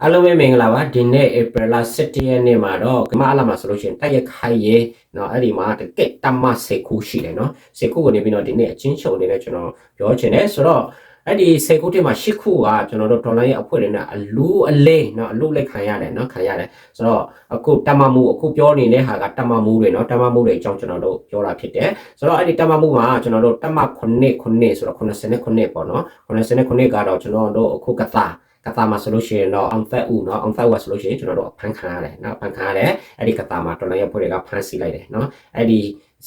အားလုံးပဲမင်္ဂလာပါဒီနေ့ April 17ရက်နေ့မှာတော့ကမအလာမှာဆိုလို့ရှိရင်တိုက်ရခိုင်ရေเนาะအဲ့ဒီမှာတကက်တမစေခုရှိတယ်เนาะစေခုကိုနေပြီးတော့ဒီနေ့အချင်းချုပ်အနေနဲ့ကျွန်တော်ပြောချင်တယ်ဆိုတော့အဲ့ဒီစေခုတွေမှာရှစ်ခုကကျွန်တော်တို့ဒေါ်လာရဲ့အဖွဲ့တွေနဲ့အလူအလေးเนาะအလူလက်ခံရတယ်เนาะခံရတယ်ဆိုတော့အခုတမမှုအခုပြောနေတဲ့ဟာကတမမှုတွေเนาะတမမှုတွေအကြောင်းကျွန်တော်တို့ပြောတာဖြစ်တယ်ဆိုတော့အဲ့ဒီတမမှုမှာကျွန်တော်တို့တမ9 9ဆိုတော့89ပေါ့เนาะ89ကတော့ကျွန်တော်တို့အခုကသာ ကတာမှာဆိုလို့ရှိရင်တော့အောင်သက်ဦးเนาะအောင်သက်ဦးဆိုလို့ရှိရင်ကျွန်တော်တို့ဖန်ခံရတယ်เนาะဖန်ခံရတယ်အဲ့ဒီကတာမှာတော်လိုင်းရဖွဲ့တွေကဖန်စီလိုက်တယ်เนาะအဲ့ဒီ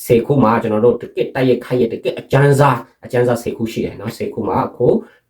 စေခုမှာကျွန်တော်တို့တကစ်တိုက်ရခိုက်ရတကစ်အကျန်းစားအကျန်းစားစေခုရှိတယ်เนาะစေခုမှာအခု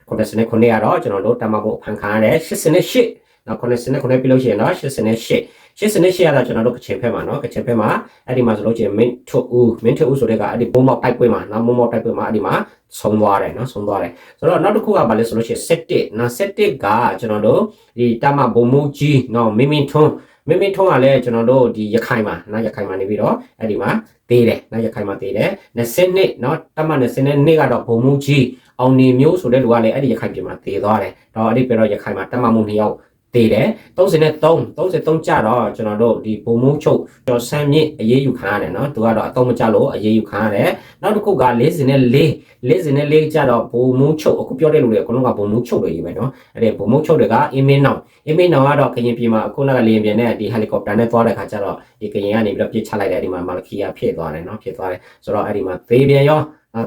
89ခုနှစ်ကတော့ကျွန်တော်တို့တမဖို့ဖန်ခံရတယ်88နော်89ပြီလို့ရှိရင်တော့88 ရှစ်စနစ်ရှိရတာကျွန်တော်တို့ကချင်ဖက်မှာနော်ကချင်ဖက်မှာအဲ့ဒီမှာဆိုလို့ချင်း main to u main to u ဆိုတဲ့ကအဲ့ဒီဘုံမောက်တိုက်ပွဲမှာနော်ဘုံမောက်တိုက်ပွဲမှာအဲ့ဒီမှာဆုံးသွားတယ်နော်ဆုံးသွားတယ်ဆိုတော့နောက်တစ်ခုကဘာလဲဆိုလို့ချင်း set 1နော် set 1ကကျွန်တော်တို့ဒီတမဘုံမူကြီးနော်မင်းမင်းထွန်းမင်းမင်းထွန်းကလည်းကျွန်တော်တို့ဒီရခိုင်မှာနော်ရခိုင်မှာနေပြီးတော့အဲ့ဒီမှာသေးတယ်နော်ရခိုင်မှာသေးတယ်22နော်တမ22ကတော့ဘုံမူကြီးအောင်နေမျိုးဆိုတဲ့လူကလည်းအဲ့ဒီရခိုင်ပြည်မှာသေသွားတယ်။တော့အဲ့ဒီပြတော့ရခိုင်မှာတမမှုနှစ်ယောက် တည်တယ်33 33ကြတော့ကျွန်တော်တို့ဒီဘုံမုံချုပ်ကျော်ဆန်းမြင့်အေးအေးယူခံရတယ်နော်သူကတော့အတော့မကြလို့အေးအေးယူခံရတယ်နောက်တစ်ခုက44 44ကြတော့ဘုံမုံချုပ်အခုပြောတဲ့လူတွေအကုန်လုံးကဘုံမုံချုပ်တွေကြီးပဲနော်အဲ့ဒီဘုံမုံချုပ်တွေကအင်းမင်းနောင်အင်းမင်းနောင်ကတော့ကရင်ပြည်မှာအခုနကလေရင်ပြန်နဲ့ဒီဟယ်လီကော်ပတာနဲ့သွားတဲ့ခါကျတော့ဒီကရင်ကနေပြီးတော့ပြစ်ချလိုက်တယ်အဲ့ဒီမှာမာလခီယာဖြစ်သွားတယ်နော်ဖြစ်သွားတယ်ဆိုတော့အဲ့ဒီမှာသေပြန်ရော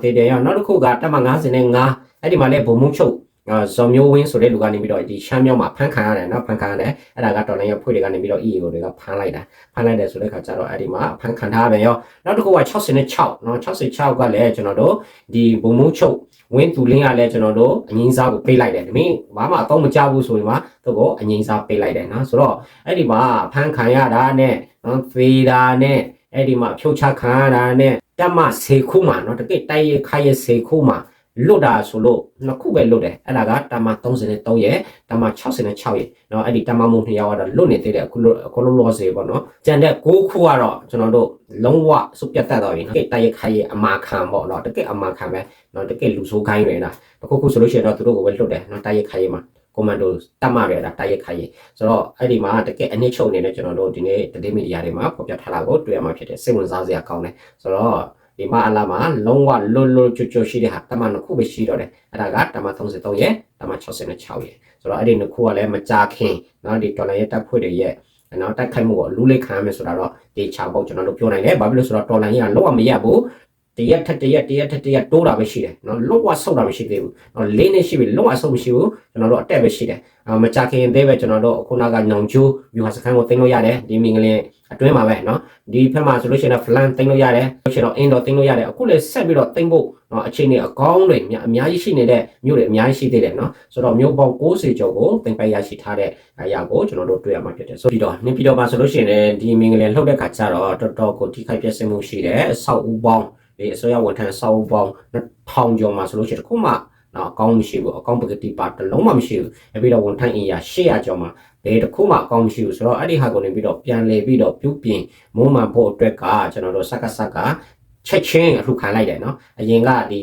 သေပြန်ရောနောက်တစ်ခုကတက်မ55အဲ့ဒီမှာလည်းဘုံမုံချုပ်အာ ဇော်မျိုးဝင်းဆိုတဲ့လူကနေပြီးတော့ဒီရှမ်းမြောက်မှာဖန်ခံရတယ်နော်ဖန်ခံရတယ်အဲ့ဒါကတော်လိုင်းရဖွဲ့တွေကနေပြီးတော့ EA ကိုတွေကဖန်လိုက်တာဖန်လိုက်တယ်ဆိုတဲ့ခါကျတော့အဲ့ဒီမှာဖန်ခံထားပဲရောနောက်တစ်ခုက66နော်66ကလည်းကျွန်တော်တို့ဒီဘုံမိုးချုပ်ဝင်းသူလင်းကလည်းကျွန်တော်တို့အငင်းစားကိုပေးလိုက်တယ်ဒီမင်းဘာမှအတော့မကြဘူးဆိုရင်မှသူကိုအငင်းစားပေးလိုက်တယ်နော်ဆိုတော့အဲ့ဒီမှာဖန်ခံရတာနဲ့နော်ဖေးတာနဲ့အဲ့ဒီမှာဖြုတ်ချခံရတာနဲ့တက်မစေခုမှာနော်တကယ်တိုက်ရခိုက်ရစေခုမှာ လွတ်တာဆိုလို့နှစ်ခုပဲလွတ်တယ်အဲ့ဒါကတမ33ရဲ့တမ66ရဲ့เนาะအဲ့ဒီတမမုံနှစ်ယောက်ကတော့လွတ်နေသေးတယ်အခုလွတ်အခုလွတ်လို့စေပေါ့เนาะကြံတဲ့6ခုကတော့ကျွန်တော်တို့လုံးဝစုပ်ပြတ်တတ်တော့ပြီเนาะတိုက်ရခိုင်ရဲ့အမာခံပေါ့เนาะတကယ်အမာခံပဲเนาะတကယ်လူဆိုးခိုင်းတွေလားတခုခုဆိုလို့ရှိရင်တော့သူတို့ကိုပဲလွတ်တယ်เนาะတိုက်ရခိုင်ရဲ့မှာကွန်မန်ဒိုတတ်မှပဲဒါတိုက်ရိုက်ခိုင်းရင်ဆိုတော့အဲ့ဒီမှာတကယ်အနည်းချုပ်အနေနဲ့ကျွန်တော်တို့ဒီနေ့တတိမီဒီယာတွေမှာဖော်ပြထားတာကိုတွေ့ရမှာဖြစ်တယ်စိတ်ဝင်စားစရာကောင်းတယ်ဆိုတော့ ဒီမှာအလားမှာလုံးဝလွတ်လွတ်ချွတ်ချွတ်ရှိတဲ့ဟာတမန်နှစ်ခုပဲရှိတော့တယ်အဲ့ဒါကတမန်33ရဲ့တမန်66ရဲ့ဆိုတော့အဲ့ဒီနှစ်ခုကလည်းမကြခင်เนาะဒီဒေါ်လာရဲ့တပ်ဖွဲ့တွေရဲ့နော်တိုက်ခိုက်မှုကိုလူလေးခံရမယ်ဆိုတာတော့တေချာပေါ့ကျွန်တော်တို့ပြောနိုင်တယ်ဘာဖြစ်လို့ဆိုတော့ဒေါ်လာကြီးကလုံးဝမရဘူးတရက်ထက်တရက်တရက်ထက်တရက်တိုးတာပဲရှိတယ်နော်လုံးဝဆုတ်တာမရှိသေးဘူးနော်လေးနဲ့ရှိပြီလုံးဝဆုတ်မရှိဘူးကျွန်တော်တို့အတက်ပဲရှိတယ်မကြခင်သေးပဲကျွန်တော်တို့ခုနကညောင်ကျိုးယူဟာစခန်းကိုတင်လို့ရတယ်ဒီမင်္ဂလင် အတွင်းမှာပဲเนาะဒီဖက်မှာဆိုလို့ရှိရင် flan တင်လို့ရတယ်ဆိုရှင်တော့ in တော့တင်လို့ရတယ်အခုလည်းဆက်ပြီးတော့တင်ဖို့เนาะအခြေအနေအကောင်းတွေအများကြီးရှိနေတဲ့မြို့တွေအများကြီးရှိသေးတယ်เนาะဆိုတော့မြို့ပေါင်း60ကျော်ကိုတင်ပိုက်ရရှိထားတဲ့အရာကိုကျွန်တော်တို့တွေ့ရမှာဖြစ်တယ်ဆိုပြီးတော့နေပြည်တော်မှာဆိုလို့ရှိရင်ဒီမင်္ဂလင်လှုပ်တဲ့ခါကျတော့တော်တော်ကိုထိခိုက်ပြည့်စုံမှုရှိတယ်အဆောက်အဦပေါင်းဒီအစိုးရဝန်ထမ်းအဆောက်အဦပေါင်း1000ကျော်မှာဆိုလို့ရှိရင်တခုမှ နော်အကောင်းမရှိဘူးအကောင်းပကတိပါတလုံးမှမရှိဘူး။ပြီးတော့ဝန်ထမ်းအင်အား800ကျော်မှာဘယ်တစ်ခုမှအကောင်းမရှိဘူးဆိုတော့အဲ့ဒီဟာကိုနေပြီးတော့ပြန်လေပြီးတော့ပြုပြင်မုံမှန်ဖို့အတွက်ကကျွန်တော်တို့စက်ကစက်ကချက်ချင်းအလှခံလိုက်တယ်နော်အရင်ကဒီ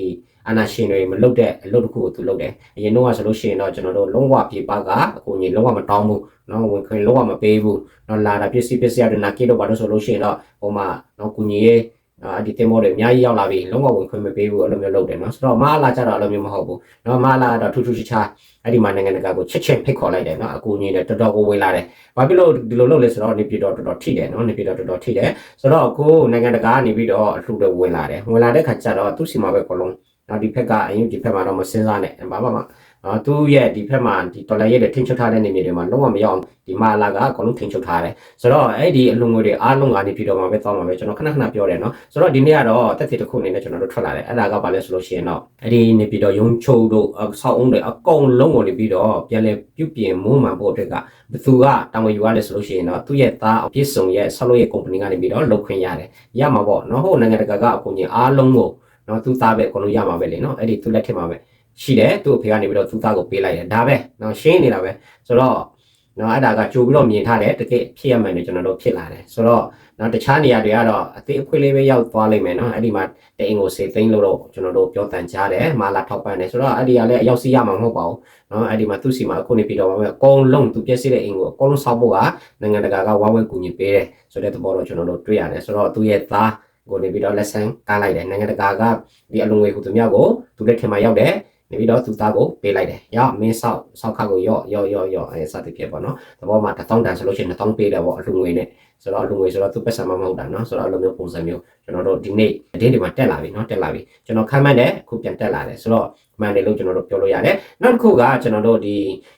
အနာရှင်တွေမလုတ်တဲ့အလုပ်တစ်ခုကိုသူလုတ်တယ်အရင်တော့ဆိုလို့ရှိရင်တော့ကျွန်တော်တို့လုံးဝပြေပါကအကူကြီးလုံးဝမတောင်းဘူးနော်ဝင်ခွင်လုံးဝမပေးဘူးနော်လာတာပစ္စည်းပစ္စည်းရတဲ့နာကိတော့ဘာလို့ဆိုလို့ရှိရင်တော့ဟိုမှာနော်ကူကြီးရဲ့ အာဒီတင်မောတွေအများကြီးရောက်လာပြီလုံးဝဝင်ခွင့်မပေးဘူးအဲ့လိုမျိုးလုပ်တယ်နော်ဆိုတော့မအားလာကြတော့အဲ့လိုမျိုးမဟုတ်ဘူးနော်မအားလာတော့ထူးထူးခြားခြားအဲ့ဒီမှာနိုင်ငံတကာကိုချက်ချင်းဖိတ်ခေါ်လိုက်တယ်နော်အကူအညီတွေတော်တော်ကိုဝင်လာတယ်ဘာဖြစ်လို့ဒီလိုလုပ်လဲဆိုတော့နေပြည်တော်တော်တော်ထိတယ်နော်နေပြည်တော်တော်တော်ထိတယ်ဆိုတော့အခုနိုင်ငံတကာကနေပြီးတော့အလှူတွေဝင်လာတယ်ဝင်လာတဲ့ခါကျတော့သူ့စီမှာပဲအကုန်လုံးနော်ဒီဘက်ကအရင်ဒီဘက်မှာတော့မစင်းစားနဲ့ဘာမှမ နော်သူ့ရဲ့ဒီဘက်မှာဒီဒေါ်လာရဲ့ထိန်းချုပ်ထားတဲ့နေမြေတွေမှာလုံးဝမရောက်ဒီမာလာကအကုန်လုံးထိန်းချုပ်ထားတယ်ဆိုတော့အဲ့ဒီအလုံငွေတွေအားလုံးကနေပြီးတော့မှပဲသွားမှာပဲကျွန်တော်ခဏခဏပြောတယ်နော်ဆိုတော့ဒီနေ့ကတော့တက်စီတစ်ခုအနေနဲ့ကျွန်တော်တို့ထွက်လာတယ်အဲ့ဒါကဘာလဲဆိုလို့ရှိရင်တော့အဲ့ဒီနေပြီးတော့ရုံချုပ်တို့ဆောက်အုံးတွေအကုန်လုံးကိုနေပြီးတော့ပြန်လဲပြုပြင်မွမ်းမှန်ဖို့အတွက်ကဘသူကတာဝန်ယူရလဲဆိုလို့ရှိရင်တော့သူ့ရဲ့သားအပြစ်စုံရဲ့ဆောက်လုပ်ရဲ့ company ကနေပြီးတော့လုပ်ခွင့်ရတယ်ရမှာပေါ့နော်ဟိုနိုင်ငံတကာကအကူအညီအားလုံးကိုနော်သူသားပဲအကုန်လုံးရမှာပဲလေနော်အဲ့ဒီသူလက်ထက်မှာပဲ ရှိတယ်သူ့အဖေကနေပြီးတော့သူ့သားကိုပေးလိုက်တယ်ဒါပဲနော်ရှင်းနေတာပဲဆိုတော့နော်အဲ့ဒါကကြိုပြီးတော့မြင်ထားတယ်တကယ်ဖြစ်ရမှန်းလည်းကျွန်တော်တို့ဖြစ်လာတယ်ဆိုတော့နော်တခြားနေရာတွေကတော့အသေးအခွေးလေးပဲရောက်သွားလိမ့်မယ်နော်အဲ့ဒီမှာတအိမ်ကိုစေသိန်းလို့တော့ကျွန်တော်တို့ပြောတန်ကြားတယ်မာလာထောက်ပံ့တယ်ဆိုတော့အဲ့ဒီကလည်းအရောက်စီရမှာမဟုတ်ပါဘူးနော်အဲ့ဒီမှာသူ့စီမှာအခုနေပြီးတော့အကုန်လုံးသူပြည့်စည်တဲ့အိမ်ကိုအကုန်လုံးဆောက်ဖို့ကနိုင်ငံတကာကဝါဝဲကူညီပေးတယ်ဆိုတဲ့သဘောတော့ကျွန်တော်တို့တွေ့ရတယ်ဆိုတော့သူ့ရဲ့သားကိုနေပြီးတော့ lesson ကားလိုက်တယ်နိုင်ငံတကာကဒီအလုံးငွေဟူသူများကိုသူလက်ထင်မှာရောက်တယ် နေပြီးတော့သူသားကိုပေးလိုက်တယ်။ရောမင်းဆောက်ဆောက်ခါကိုရော့ရော့ရော့ရော့အဲစသဖြင့်ပေါ့နော်။သဘောမှာ1000တန်ဆိုလို့ရှိရင်1000ပေးတယ်ပေါ့အလှငွေနဲ့ ဆိုတော့အလှငွေဆိုတော့သူပတ်စံမမဟုတ်တာနော်ဆိုတော့အလိုမျိုးပုံစံမျိုးကျွန်တော်တို့ဒီနေ့အတင်းဒီမှာတက်လာပြီနော်တက်လာပြီကျွန်တော်ခမ်းမှန်းတယ်အခုပြန်တက်လာတယ်ဆိုတော့မှန်တယ်လို့ကျွန်တော်တို့ပြောလို့ရတယ်။နောက်တစ်ခုကကျွန်တော်တို့ဒီ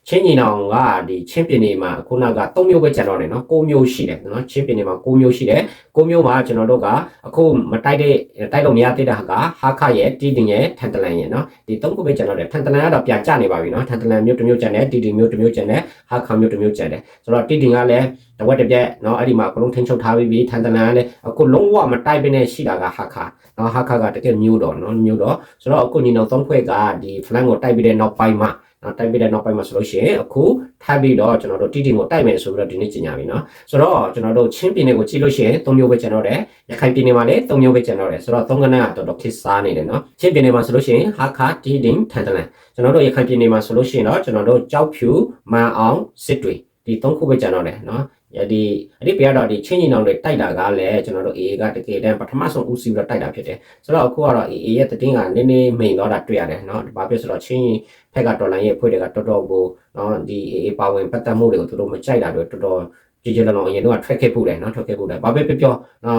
ချင်းညီနောင်ကဒီချင်းပြည်နယ်မှာခုနက3မျိုးပဲကျန်တော့တယ်နော်6မျိုးရှိတယ်နော်ချင်းပြည်နယ်မှာ6မျိုးရှိတယ်6မျိုးမှာကျွန်တော်တို့ကအခုမတိုက်တဲ့တိုက်လို့မရသေးတာကဟာခရဲ့တီတင်ရဲ့ထန်တလန်ရဲ့နော်ဒီ3ခုပဲကျန်တော့တယ်ထန်တလန်ကတော့ပြန်ကျနေပါပြီနော်ထန်တလန်မျိုးတစ်မျိုးကျန်တယ်တီတင်မျိုးတစ်မျိုးကျန်တယ်ဟာခမျိုးတစ်မျိုးကျန်တယ်ဆိုတော့တီတင်ကလည်းတဝက်တစ်ပြက်နော်အဲ့ဒီမှာအကုန်လုံးထိန်းချုပ်ထားပြီးပြီထန်တလန်ကလည်းအခုလုံးဝမတိုက်ဘဲနဲ့ရှိတာကဟာခနော်ဟာခကတကယ်မျိုးတော့နော်မျိုးတော့ဆိုတော့အခုညီနောင်သုံးဖွဲ့ကဒီ flank ကိုတိုက်ပြီးတဲ့နောက်ပိုင်းမှာနော်တိုက်ပြီးတဲ့နောက်ပိုင်းမှာဆိုလို့ရှိရင်အခုထပ်ပြီးတော့ကျွန်တော်တို့တီတီကိုတိုက်မယ်ဆိုပြီးတော့ဒီနေ့ကျင်ညာပြီနော်ဆိုတော့ကျွန်တော်တို့ချင်းပြည်နယ်ကိုကြည့်လို့ရှိရင်၃မျိုးပဲကျန်တော့တယ်ရခိုင်ပြည်နယ်မှာလည်း၃မျိုးပဲကျန်တော့တယ်ဆိုတော့သုံးကနကတော်တော်ခစ်စားနေတယ်နော်ချင်းပြည်နယ်မှာဆိုလို့ရှိရင်ဟာခတီတင်ထန်တလန်ကျွန်တော်တို့ရခိုင်ပြည်နယ်မှာဆိုလို့ရှိရင်တော့ကျွန်တော်တို့ကြောက်ဖြူမန်အောင်စစ်တွေဒီ၃ခုပဲကျန်တော့တယ်နော်ဒီအဲ့ဒီပြတော့ဒီချင်းညီနောင်တွေတိုက်တာကလည်းကျွန်တော်တို့ AA ကတကယ်တမ်းပထမဆုံးဦးစီးပြီးတော့တိုက်တာဖြစ်တယ်ဆိုတော့အခုကတော့ AA ရဲ့တည်င်းကနည်းနည်းမိန်သွားတာတွေ့ရတယ်เนาะဘာဖြစ်ဆိုတော့ချင်းဖက်ကတော်လိုင်းရဲ့အဖွဲ့တွေကတော်တော်ကိုเนาะဒီ AA ပါဝင်ပတ်သက်မှုတွေကိုသူတို့မကြိုက်တာတွေတော်တော်ကြည်ကြလုံးအရင်တော့ထွက်ခဲ့ဖို့တယ်เนาะထွက်ခဲ့ဖို့တယ်ဘာပဲပြောပြောเนาะ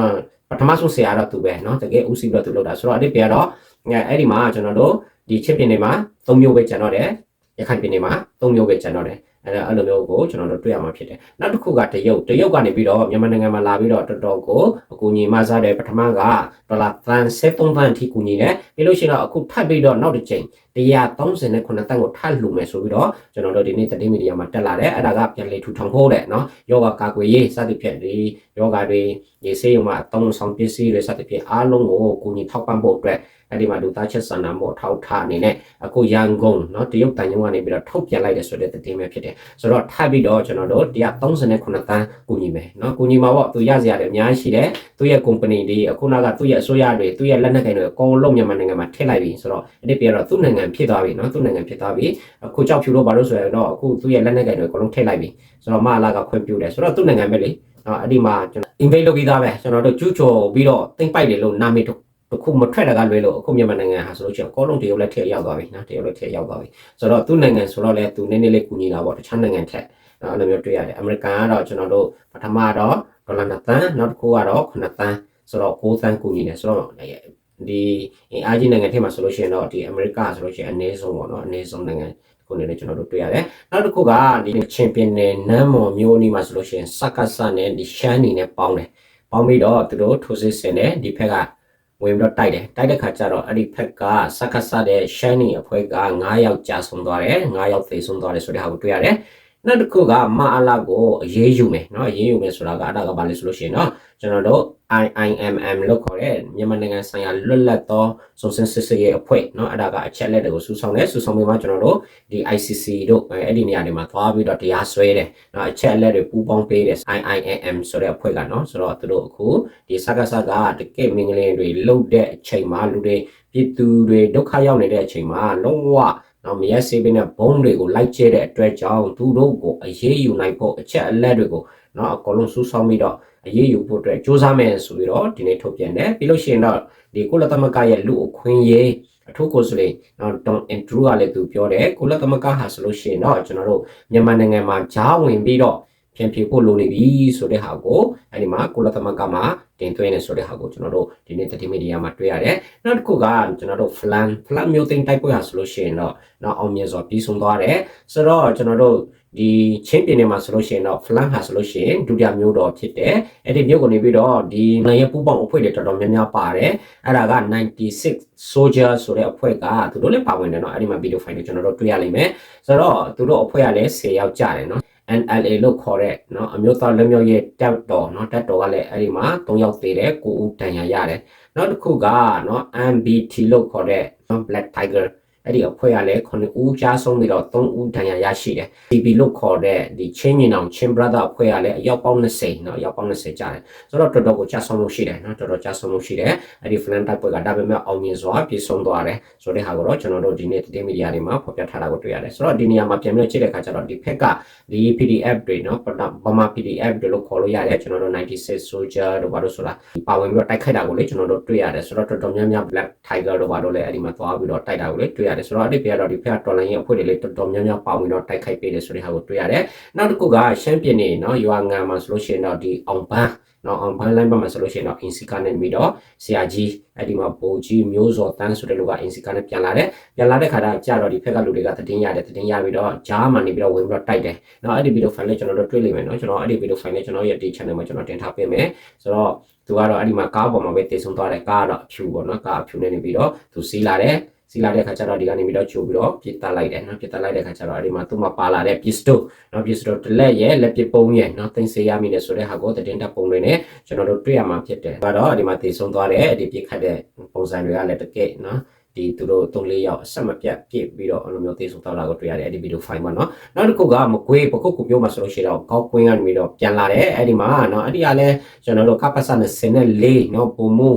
ပထမဆုံးဆရာတော့သူပဲเนาะတကယ်ဦးစီးပြီးတော့သူလုပ်တာဆိုတော့အဲ့ဒီပြတော့အဲ့ဒီမှာကျွန်တော်တို့ဒီချစ်ပင်တွေမှာ၃မျိုးပဲကျန်တော့တယ် ရခိုင်ပြည်နယ်မှာ၃မျိုးပဲကျန်တော့တယ်အဲ့အဲ့လိုမျိုးကိုကျွန်တော်တို့တွေ့ရမှာဖြစ်တယ်နောက်တစ်ခုကတရုတ်တရုတ်ကနေပြီးတော့မြန်မာနိုင်ငံမှာလာပြီးတော့တော်တော်ကိုအကူအညီမစားတယ်ပထမကဒေါ်လာသန်း73သန်းအထိကူညီတယ်ပြီးလို့ရှိရင်တော့အခုထပ်ပြီးတော့နောက်တစ်ချိန်139တန်းကိုထပ်လှူမယ်ဆိုပြီးတော့ကျွန်တော်တို့ဒီနေ့သတင်းမီဒီယာမှာတက်လာတယ်အဲ့ဒါကပြန်လေထူထောင်ဖို့တဲ့နော်ယောဂကာကွယ်ရေးစသဖြင့်ဒီယောဂတွေဒီဆေးရုံမှာအသုံးဆောင်ပစ္စည်းတွေစသဖြင့်အားလုံးကိုကူညီထောက်ပံ့ဖို့အတွက် အဲ့ဒီမှာလူသားချက်စာနာမှုထောက်ထားအနေနဲ့အခုရန်ကုန်เนาะတရုတ်တန်ယုံကနေပြီးတော့ထုတ်ပြန်လိုက်တဲ့ဆိုတဲ့သတင်းပဲဖြစ်တယ်ဆိုတော့ထပ်ပြီးတော့ကျွန်တော်တို့139တန်းကူညီမယ်เนาะကူညီမှာပေါ့သူရစရာတွေအများကြီးရှိတယ်သူရဲ့ company တွေအခုနောက်ကသူ့ရဲ့အစိုးရတွေသူ့ရဲ့လက်နက်ကိုင်တွေအကုန်လုံးမြန်မာနိုင်ငံမှာထည့်လိုက်ပြီဆိုတော့အဲ့ဒီပြတော့သူ့နိုင်ငံဖြစ်သွားပြီเนาะသူ့နိုင်ငံဖြစ်သွားပြီအခုကြောက်ဖြူလို့ဘာလို့ဆိုရင်တော့အခုသူ့ရဲ့လက်နက်ကိုင်တွေအကုန်လုံးထည့်လိုက်ပြီဆိုတော့မအလာကခွင့်ပြုတယ်ဆိုတော့သူ့နိုင်ငံပဲလေနော်အဲ့ဒီမှာကျွန်တော် invade လုပ်ပြီးသားပဲကျွန်တော်တို့ကျူးကျော်ပြီးတော့သိမ့်ပိုက်တယ်လို့နာမည်တ ခုမထွက်တာကလွဲလို့အခုမြန်မာနိုင်ငံဟာဆိုလို့ရှိရင်အကောလုံးတရုတ်လက်ထက်ရောက်သွားပြီနော်တရုတ်လက်ထက်ရောက်သွားပြီဆိုတော့သူ့နိုင်ငံဆိုတော့လေသူနည်းနည်းလေးကူညီတာပေါ့တခြားနိုင်ငံထက်နော်အဲ့လိုမျိုးတွေ့ရတယ်အမေရိကန်ကတော့ကျွန်တော်တို့ပထမတော့ဒေါ်လာ2သန်းနောက်တစ်ခုကတော့9သန်းဆိုတော့9သန်းကူညီတယ်ဆိုတော့ဒီအင်အားကြီးနိုင်ငံထဲမှာဆိုလို့ရှိရင်တော့ဒီအမေရိကဆိုလို့ရှိရင်အနည်းဆုံးပေါ့နော်အနည်းဆုံးနိုင်ငံခုနေနဲ့ကျွန်တော်တို့တွေ့ရတယ်နောက်တစ်ခုကဒီချင်ပင်နယ်နမ်းမော်မျိုးအနီးမှာဆိုလို့ရှိရင်စက္ကစနဲ့ဒီရှမ်းနေနဲ့ပေါင်းတယ်ပေါင်းပြီးတော့သူတို့ထိုးစစ်ဆင်တယ်ဒီဖက်က ဝင်ပြီးတော့တိုက်တယ်တိုက်တဲ့ခါကျတော့အဲ့ဒီဖက်ကစက္ကစတဲ့ရှမ်းနေအဖွဲ့က9ယောက်ကြာဆုံးသွားတယ်9ယောက်သေဆုံးသွားတယ်ဆိုတဲ့ဟာကိုတွေ့ရတယ် နောက်တစ်ခုကမအလကိုအရေးယူမယ်နော်အရေးယူမယ်ဆိုတာကအဲ့ဒါကဘာလဲဆိုလို့ရှိရင်နော်ကျွန်တော်တို့ IIMM လို့ခေါ်တဲ့မြန်မာနိုင်ငံဆိုင်ရာလွတ်လပ်သောစုံစမ်းစစ်ဆေးရေးအဖွဲ့နော်အဲ့ဒါကအချက်လက်တွေကိုစုဆောင်တယ်စုဆောင်ပြီးမှကျွန်တော်တို့ဒီ ICC တို့အဲ့ဒီနေရာတွေမှာသွားပြီးတော့တရားစွဲတယ်နော်အချက်လက်တွေပူးပေါင်းပေးတယ် IIMM ဆိုတဲ့အဖွဲ့ကနော်ဆိုတော့သူတို့အခုဒီစကားစကားတကယ့်မင်္ဂလင်တွေလုပ်တဲ့အချိန်မှာလူတွေပြည်သူတွေဒုက္ခရောက်နေတဲ့အချိန်မှာလုံးဝ နော်မရက်စေးပင်းတဲ့ဘုံတွေကိုလိုက်ကျဲတဲ့အတွက်ကြောင့်သူတို့ကိုအရေးယူနိုင်ဖို့အချက်အလက်တွေကိုနော်အကုန်လုံးစူးစောင်းပြီးတော့အရေးယူဖို့အတွက်စ조사မယ်ဆိုပြီးတော့ဒီနေ့ထုတ်ပြန်တယ်ပြီးလို့ရှိရင်တော့ဒီကုလသမဂ္ဂရဲ့လူအခွင့်အရေးအထူးကိုယ်စားလှယ်နော်ဒေါန်အန်ဒရူးကလည်းသူပြောတယ်ကုလသမဂ္ဂဟာဆိုလို့ရှိရင်တော့ကျွန်တော်တို့မြန်မာနိုင်ငံမှာဂျားဝင်ပြီးတော့ ပြန်ဖြေဖို့လိုနေပြီဆိုတဲ့ဟာကိုအဲဒီမှာကုလသမဂ္ဂမှာတင်သွင်းနေဆိုတဲ့ဟာကိုကျွန်တော်တို့ဒီနေ့တတိမီဒီယာမှာတွေ့ရတယ်။နောက်တစ်ခုကကျွန်တော်တို့ flan flan မျိုးသိမ်းတိုက်ပွဲဟာဆိုလို့ရှိရင်တော့နောက်အောင်မြင်စွာပြီးဆုံးသွားတယ်။ဆိုတော့ကျွန်တော်တို့ဒီချင်းပြည်နယ်မှာဆိုလို့ရှိရင်တော့ flan ဟာဆိုလို့ရှိရင်ဒုတိယမျိုးတော်ဖြစ်တယ်။အဲ့ဒီမျိုးကိုနေပြီးတော့ဒီနိုင်ငံပူပေါင်းအဖွဲ့တွေတော်တော်များများပါတယ်။အဲ့ဒါက96 soldier ဆိုတဲ့အဖွဲ့ကသူတို့လည်းပါဝင်တယ်နော်။အဲ့ဒီမှာဗီဒီယိုဖိုင်တွေကျွန်တော်တို့တွေ့ရလိမ့်မယ်။ဆိုတော့သူတို့အဖွဲ့ကလည်း10ယောက်ကြတယ်နော်။ NLA လို့ခေါ်တဲ့เนาะအမျိုးသားလက်မြောက်ရဲ့တက်တော်เนาะတက်တော်ကလည်းအဲ့ဒီမှာ၃ယောက်သေးတယ်9ဦးတန်ရာရတယ်နောက်တစ်ခုကเนาะ MBT လို့ခေါ်တဲ့เนาะ Black Tiger အဲ့ဒီအဖွဲ့ကလည်း9ဦးကြားဆုံးပြီးတော့3ဦးဒဏ်ရာရရှိတယ် TB လို့ခေါ်တဲ့ဒီချင်းမြင်အောင်ချင်း brother အဖွဲ့ကလည်းအယောက်ပေါင်း20เนาะအယောက်ပေါင်း20ကြားတယ်ဆိုတော့တော်တော်ကိုကြာဆုံးမှုရှိတယ်เนาะတော်တော်ကြာဆုံးမှုရှိတယ်အဲ့ဒီ flan တိုက်ပွဲကဒါပေမဲ့အောင်မြင်စွာပြေဆုံးသွားတယ်ဆိုတဲ့ဟာကိုတော့ကျွန်တော်တို့ဒီနေ့တင်းမီဒီယာတွေမှာဖော်ပြထားတာကိုတွေ့ရတယ်ဆိုတော့ဒီနေရာမှာပြန်ပြီးတော့ကြည့်တဲ့အခါကျတော့ဒီဖက်ကဒီ PDF တွေเนาะဗမာ PDF တွေလို့ခေါ်လို့ရတယ်ကျွန်တော်တို့96 soldier တို့ဘာလို့ဆိုတာပါဝင်ပြီးတော့တိုက်ခိုက်တာကိုလေကျွန်တော်တို့တွေ့ရတယ်ဆိုတော့တော်တော်များများ black tiger တို့ဘာလို့လဲအဲ့ဒီမှာသွားပြီးတော့တိုက်တာကိုလေတွေ့ရ ရတယ်ဆိုတော့အဲ့ဒီဘေးကတော့ဒီဖေကတော်လိုင်းရဲ့အဖွဲ့တွေလေးတော်တော်များများပါဝင်တော့တိုက်ခိုက်ပေးတယ်ဆိုတဲ့ဟာကိုတွေ့ရတယ်နောက်တစ်ခုကရှမ်းပြည်နယ်နော်ရွာငံမှာဆိုလို့ရှိရင်တော့ဒီအောင်ပန်းနော်အောင်ပန်းလိုင်းဘက်မှာဆိုလို့ရှိရင်တော့အင်စီကနဲ့ပြီးတော့ဆရာကြီးအဲ့ဒီမှာဘိုးကြီးမျိုးစော်တန်းဆိုတဲ့လူကအင်စီကနဲ့ပြန်လာတယ်ပြန်လာတဲ့ခါကျကြတော့ဒီဖက်ကလူတွေကတင်ရတယ်တင်ရပြီးတော့ဂျားမှနေပြီးတော့ဝင်ပြီးတော့တိုက်တယ်နော်အဲ့ဒီဗီဒီယိုဖိုင်လေးကျွန်တော်တို့တွေ့လိမ့်မယ်နော်ကျွန်တော်အဲ့ဒီဗီဒီယိုဖိုင်လေးကျွန်တော်ရဲ့ channel မှာကျွန်တော်တင်ထားပေးမယ်ဆိုတော့သူကတော့အဲ့ဒီမှာကားပေါ်မှာပဲတည်ဆုံသွားတယ်ကားကတော့အဖြူပေါ့နော်ကားအဖြူနဲ့နေပြီးတော့သူစီးလာတယ် စီလာတဲ့ခါကျတော့ဒီကနေပြီးတော့ချိုးပြီးတော့ပြစ်တက်လိုက်တယ်နော်ပြစ်တက်လိုက်တဲ့ခါကျတော့အဲ့ဒီမှာသူ့မှာပါလာတဲ့ pistol နော် pistol တစ်လက်ရဲ့လက်ပစ်ပုံးရဲ့နော်တင်စေရမိတယ်ဆိုတဲ့ဟာကိုတည်င်းတပ်ပုံတွေနဲ့ကျွန်တော်တို့တွေ့ရမှာဖြစ်တယ်။ဒါတော့ဒီမှာတည်ဆုံသွားတယ်ဒီပြစ်ခတ်တဲ့ပုံစံတွေကလည်းတကယ်နော်ဒီသူတို့၃၄ယောက်အဆက်မပြတ်ပြစ်ပြီးတော့အဲ့လိုမျိုးတည်ဆုံသွားတာကိုတွေ့ရတယ်အဲ့ဒီဗီဒီယိုဖိုင်မှာနော်နောက်တစ်ခုကမကွေးပကုတ်ကိုပြောမှဆိုလို့ရှိတော့ကောက်ကွင်းကနေပြီးတော့ပြန်လာတယ်အဲ့ဒီမှာနော်အဲ့ဒီကလည်းကျွန်တော်တို့ကပ္ပစနဲ့14နော်ပုံမှု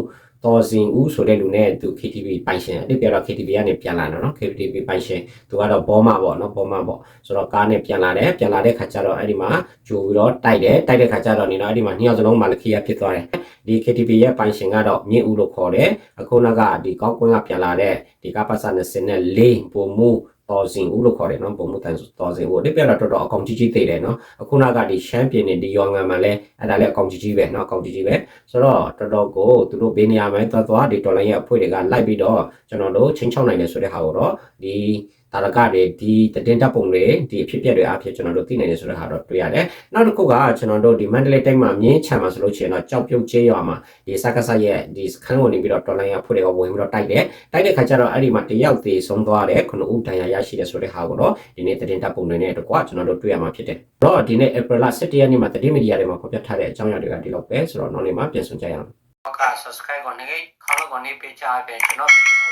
တော်စင်ဦးဆိုတဲ့လူနဲ့သူ KTV ပိုင်ရှင်အဲ့ဒီပြတော့ KTV ကနေပြန်လာတော့နော် KTV ပိုင်ရှင်သူကတော့ဘောမပေါ့နော်ဘောမပေါ့ဆိုတော့ကားနဲ့ပြန်လာတယ်ပြန်လာတဲ့ခါကျတော့အဲ့ဒီမှာကြိုပြီးတော့တိုက်တယ်တိုက်တဲ့ခါကျတော့နေတော့အဲ့ဒီမှာနှစ်ယောက်စလုံးမှာလခီရဖြစ်သွားတယ်ဒီ KTV ရဲ့ပိုင်ရှင်ကတော့မြင့်ဦးလို့ခေါ်တယ်အခုနောက်ကဒီကောက်ကွင်းကပြန်လာတဲ့ဒီကပ္ပစနဲ့14ပုံမှု တော်စင်ဦးလို့ခေါ်တယ်နော်ပုံမှုတန်တော်စင်ဦးဒီပြတော့တော်တော်အကောင်ကြီးကြီးသိတယ်နော်အခုနောက်ကဒီရှမ်းပြည်နယ်ဒီရွာငံမှာလဲအဲ့ဒါလည်းအကောင်ကြီးကြီးပဲနော်အကောင်ကြီးကြီးပဲဆိုတော့တော်တော်ကိုသူတို့ဘေးနေရာမှာသွားသွားဒီတော်လိုင်းရဲ့အဖွဲ့တွေကလိုက်ပြီးတော့ကျွန်တော်တို့ချင်းချောင်းနိုင်တယ်ဆိုတဲ့ဟာကိုတော့ဒီ တာရကတွေဒီတင်တပ်ပုံတွေဒီအဖြစ်အပျက်တွေအဖြစ်ကျွန်တော်တို့သိနိုင်တယ်ဆိုတဲ့ဟာတော့တွေ့ရတယ်နောက်တစ်ခုကကျွန်တော်တို့ဒီမန္တလေးတိုင်းမှာမြင်းချံမှာဆိုလို့ရှိရင်တော့ကြောက်ပြုတ်ကျေးရွာမှာဒီစကားဆရဲ့ဒီစခန်းဝင်ပြီးတော့တော်လိုင်းရဲ့အဖွဲ့တွေကဝင်ပြီးတော့တိုက်တယ်တိုက်တဲ့ခါကျတော့အဲ့ဒီမှာတယောက်သေးဆုံးသွားတယ်ခုနဦးဒဏ်ရာရရှိတယ်ဆိုတဲ့ဟာကိုတော့ဒီနေ့တင်တပ်ပုံတွေနဲ့တကွာကျွန်တော်တို့တွေ့ရမှာဖြစ်တယ်တော့ဒီနေ့ April 17ရက်နေ့မှာတတိမီဒီယာတွေမှာဖော်ပြထားတဲ့အကြောင်းအရာတွေကဒီလောက်ပဲဆိုတော့နောက်နေ့မှာပြန်ဆုံကြရအောင်က subscribe ကိုနေခေါင်းကိုနေပေးချပေးကျွန်တော်ဗီဒီယို